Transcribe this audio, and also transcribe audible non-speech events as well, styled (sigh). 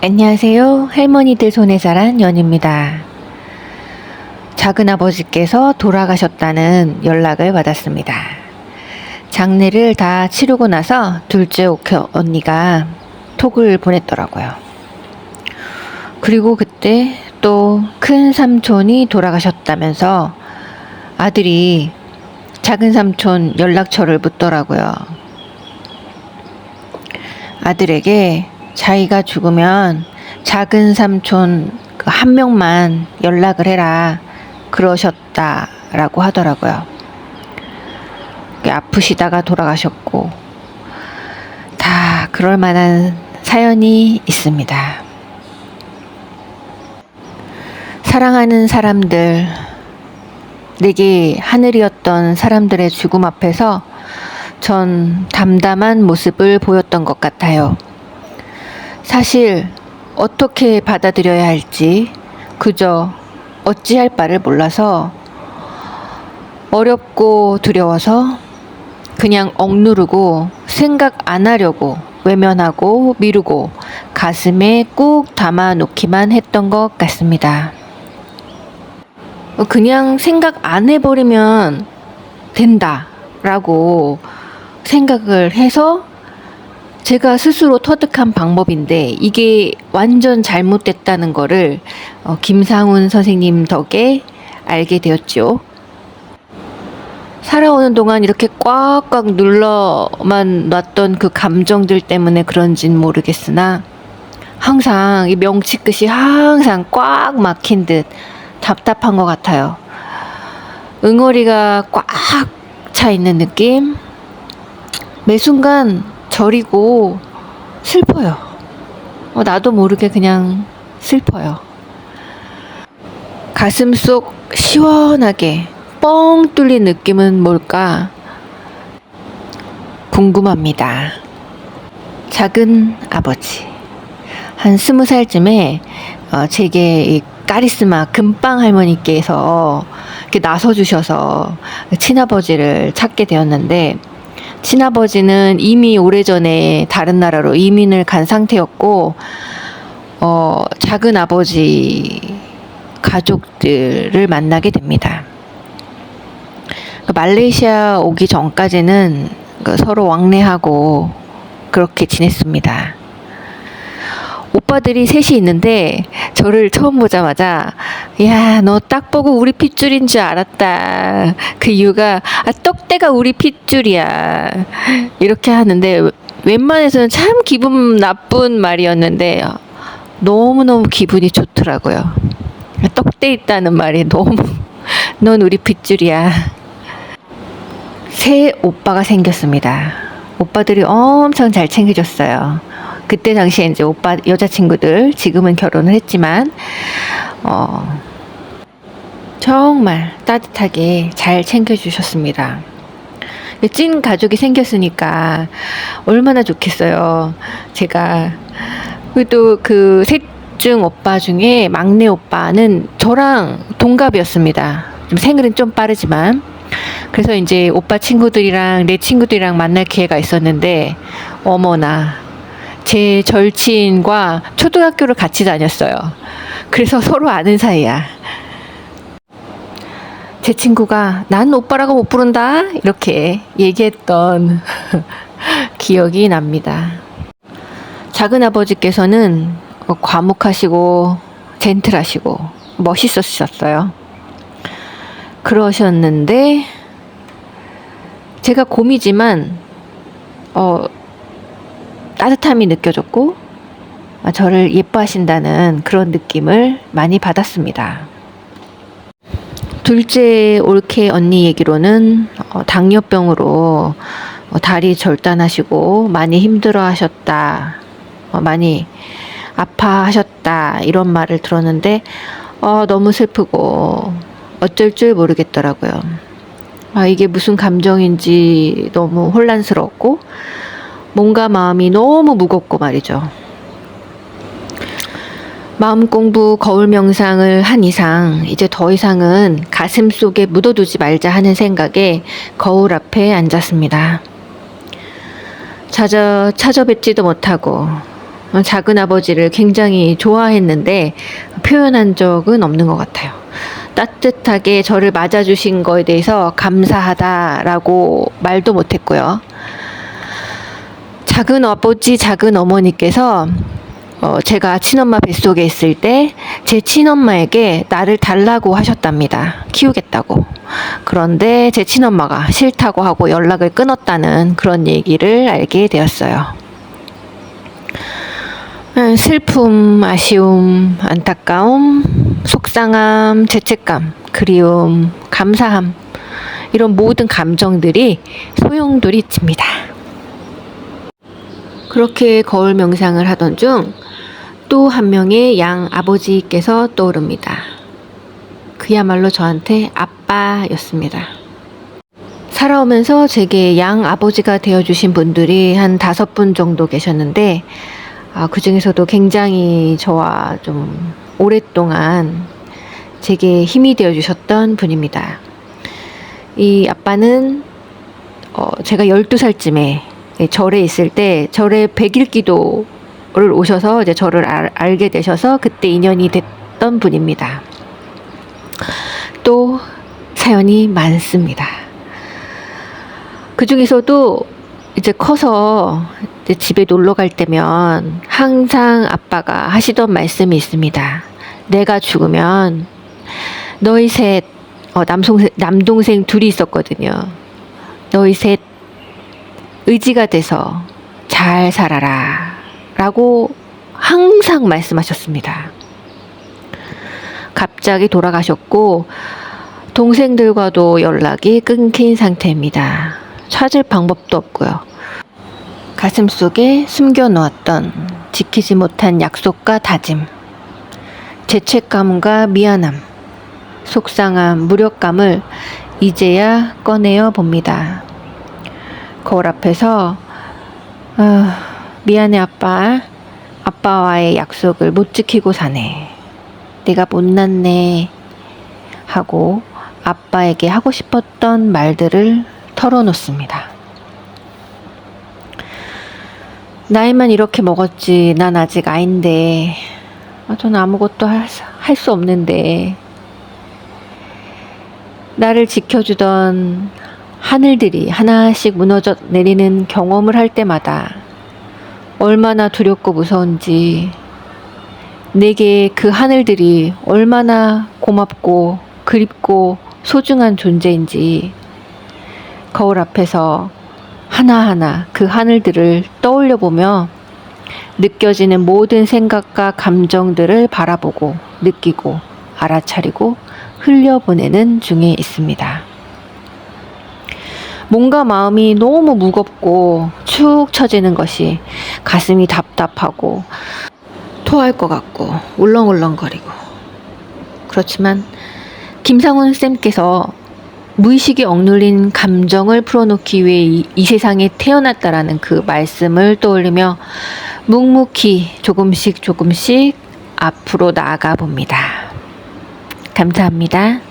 안녕하세요. 할머니들 손에 자란 연입니다. 작은 아버지께서 돌아가셨다는 연락을 받았습니다. 장례를 다 치르고 나서 둘째 오케 언니가 톡을 보냈더라고요. 그리고 그때 또 큰 삼촌이 돌아가셨다면서 아들이 작은 삼촌 연락처를 묻더라고요. 아들에게 자기가 죽으면 작은 삼촌 그 한 명만 연락을 해라 그러셨다라고 하더라고요. 아프시다가 돌아가셨고 다 그럴 만한 사연이 있습니다. 사랑하는 사람들, 내게 하늘이었던 사람들의 죽음 앞에서 전 담담한 모습을 보였던 것 같아요. 사실 어떻게 받아들여야 할지 그저 어찌할 바를 몰라서 어렵고 두려워서 그냥 억누르고 생각 안 하려고 외면하고 미루고 가슴에 꾹 담아 놓기만 했던 것 같습니다. 그냥 생각 안 해버리면 된다 라고 생각을 해서 제가 스스로 터득한 방법인데 이게 완전 잘못됐다는 거를 어, 김상훈 선생님 덕에 알게 되었죠. 살아오는 동안 이렇게 꽉꽉 눌러만 놨던 그 감정들 때문에 그런진 모르겠으나 항상 이 명치 끝이 항상 꽉 막힌 듯 답답한 것 같아요. 응어리가 꽉 차 있는 느낌? 매 순간 저리고 슬퍼요. 어, 나도 모르게 그냥 슬퍼요. 가슴 속 시원하게 뻥 뚫린 느낌은 뭘까? 궁금합니다. 작은 아버지. 한 스무 살쯤에 어, 제게 이 까리스마 금빵 할머니께서 이렇게 나서 주셔서 친아버지를 찾게 되었는데 친아버지는 이미 오래전에 다른 나라로 이민을 간 상태였고 어, 작은 아버지 가족들을 만나게 됩니다. 그 말레이시아 오기 전까지는 그 서로 왕래하고 그렇게 지냈습니다. 오빠들이 셋이 있는데 저를 처음 보자마자 야 너 딱 보고 우리 핏줄인 줄 알았다. 그 이유가 아 떡대가 우리 핏줄이야. 이렇게 하는데 웬만해서는 참 기분 나쁜 말이었는데 너무너무 기분이 좋더라고요. 떡대 있다는 말이 너무 (laughs) 넌 우리 핏줄이야. 새 오빠가 생겼습니다. 오빠들이 엄청 잘 챙겨줬어요 그때 당시에 이제 오빠 여자친구들 지금은 결혼을 했지만 어 정말 따뜻하게 잘 챙겨주셨습니다. 찐 가족이 생겼으니까 얼마나 좋겠어요. 제가 또그셋 중 오빠 중에 막내 오빠는 저랑 동갑이었습니다. 좀 생일은 좀 빠르지만 그래서 이제 오빠 친구들이랑 내 친구들이랑 만날 기회가 있었는데 어머나 제 절친과 초등학교를 같이 다녔어요. 그래서 (laughs) 서로 아는 사이야. 제 친구가 난 오빠라고 못 부른다 이렇게 얘기했던 (laughs) 기억이 납니다. 작은 아버지께서는 과묵하시고 젠틀하시고 멋있으셨어요. 그러셨는데 제가 곰이지만 어 따뜻함이 느껴졌고 아, 저를 예뻐하신다는 그런 느낌을 많이 받았습니다. 둘째 올케 언니 얘기로는 어, 당뇨병으로 어, 다리 절단하시고 많이 힘들어하셨다, 어, 많이 아파하셨다 이런 말을 들었는데 어, 너무 슬프고 어쩔 줄 모르겠더라고요. 아, 이게 무슨 감정인지 너무 혼란스럽고 뭔가 마음이 너무 무겁고 말이죠. 마음 공부, 거울 명상을 한 이상 이제 더 이상은 가슴 속에 묻어두지 말자 하는 생각에 거울 앞에 앉았습니다. 찾아 찾아뵙지도 못하고 어, 작은 아버지를 굉장히 좋아했는데 표현한 적은 없는 것 같아요. 따뜻하게 저를 맞아주신 거에 대해서 감사하다라고 말도 못했고요. 작은 아버지, 작은 어머니께서 어, 제가 친엄마 뱃속에 있을 때 제 친엄마에게 나를 달라고 하셨답니다. 키우겠다고. 그런데 제 친엄마가 싫다고 하고 연락을 끊었다는 그런 얘기를 알게 되었어요. 음, 슬픔, 아쉬움, 안타까움, 속상함, 죄책감, 그리움, 감사함, 이런 모든 감정들이 소용돌이 칩니다. 그렇게 거울 명상을 하던 중 또 한 명의 양 아버지께서 떠오릅니다. 그야말로 저한테 아빠였습니다. 살아오면서 제게 양 아버지가 되어주신 분들이 한 다섯 분 정도 계셨는데, 아, 그 중에서도 굉장히 저와 좀 오랫동안 제게 힘이 되어주셨던 분입니다. 이 아빠는 어, 제가 12살쯤에 절에 있을 때 절에 백일 기도를 오셔서 이제 저를 알, 알게 되셔서 그때 인연이 됐던 분입니다. 또 사연이 많습니다. 그 중에서도 이제 커서 이제 집에 놀러 갈 때면 항상 아빠가 하시던 말씀이 있습니다. 내가 죽으면 너희 셋, 어, 남동생, 남동생 둘이 있었거든요. 너희 셋 의지가 돼서 잘 살아라. 라고 항상 말씀하셨습니다. 갑자기 돌아가셨고, 동생들과도 연락이 끊긴 상태입니다. 찾을 방법도 없고요. 가슴 속에 숨겨 놓았던 지키지 못한 약속과 다짐, 죄책감과 미안함, 속상함, 무력감을 이제야 꺼내어 봅니다. 거울 앞에서 아, 미안해 아빠. 아빠와의 약속을 못 지키고 사네. 내가 못났네. 하고 아빠에게 하고 싶었던 말들을 털어놓습니다. 나이만 이렇게 먹었지. 난 아직 아인데. 아, 저는 아무것도 할 수 없는데. 나를 지켜주던 하늘들이 하나씩 무너져 내리는 경험을 할 때마다 얼마나 두렵고 무서운지 내게 그 하늘들이 얼마나 고맙고 그립고 소중한 존재인지 거울 앞에서 하나하나 그 하늘들을 떠올려 보며 느껴지는 모든 생각과 감정들을 바라보고 느끼고 알아차리고 흘려보내는 중에 있습니다. 뭔가 마음이 너무 무겁고 축 처지는 것이 가슴이 답답하고 토할 것 같고 울렁울렁거리고 그렇지만 김상훈 쌤께서 무의식에 억눌린 감정을 풀어놓기 위해 이, 이 세상에 태어났다라는 그 말씀을 떠올리며 묵묵히 조금씩 조금씩 앞으로 나아가 봅니다. 감사합니다.